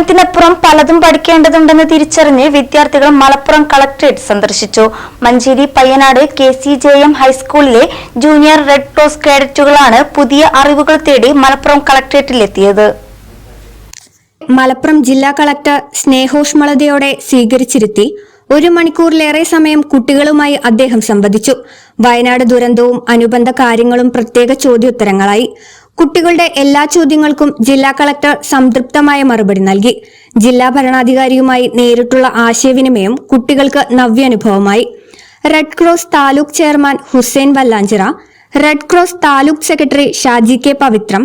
പഠനത്തിനപ്പുറം പലതും പഠിക്കേണ്ടതുണ്ടെന്ന് തിരിച്ചറിഞ്ഞ് വിദ്യാർത്ഥികൾ മലപ്പുറം കളക്ട്രേറ്റ് സന്ദർശിച്ചു. Manjeri Payyanad K C J M ഹൈസ്കൂളിലെ ജൂനിയർ റെഡ് ക്രോസ് കേഡറ്റുകളാണ് പുതിയ അറിവുകൾ തേടി മലപ്പുറം കളക്ട്രേറ്റിലെത്തിയത്. മലപ്പുറം ജില്ലാ കളക്ടർ സ്നേഹോഷ്മളതയോടെ സ്വീകരിച്ചിരുത്തി. ഒരു മണിക്കൂറിലേറെ സമയം കുട്ടികളുമായി അദ്ദേഹം സംവദിച്ചു. വയനാട് ദുരന്തവും അനുബന്ധ കാര്യങ്ങളും പ്രത്യേക ചോദ്യോത്തരങ്ങളായി. കുട്ടികളുടെ എല്ലാ ചോദ്യങ്ങൾക്കും ജില്ലാ കളക്ടർ സംതൃപ്തമായ മറുപടി നൽകി. ജില്ലാ ഭരണാധികാരിയുമായി നേരിട്ടുള്ള ആശയവിനിമയം കുട്ടികൾക്ക് നവ്യാനുഭവമായി. Red cross taluk chairman Hussain Vallanchira red cross taluk secretary Shaji K Pavithram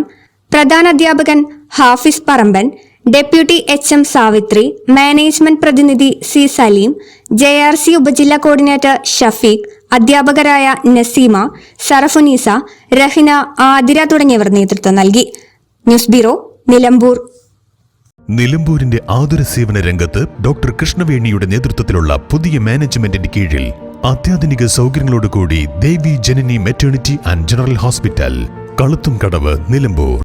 പ്രധാനാധ്യാപകൻ Hafiz Paramban deputy H M Savithri management പ്രതിനിധി C Saleem J R C ഉപജില്ലാ കോർഡിനേറ്റർ ഷഫീഖ് അധ്യാപകരായ നസീമ സറഫുനീസ രഹിന ആതിര തുടങ്ങിയവർ നേതൃത്വം നൽകി. News bureau Nilambur. നിലമ്പൂരിന്റെ ആതുര സേവന രംഗത്ത് ഡോക്ടർ കൃഷ്ണവേണിയുടെ നേതൃത്വത്തിലുള്ള പുതിയ മാനേജ്മെന്റിന്റെ കീഴിൽ അത്യാധുനിക സൗകര്യങ്ങളോടുകൂടി Devi Janani maternity and general hospital Kaluthum Kadavu Nilambur.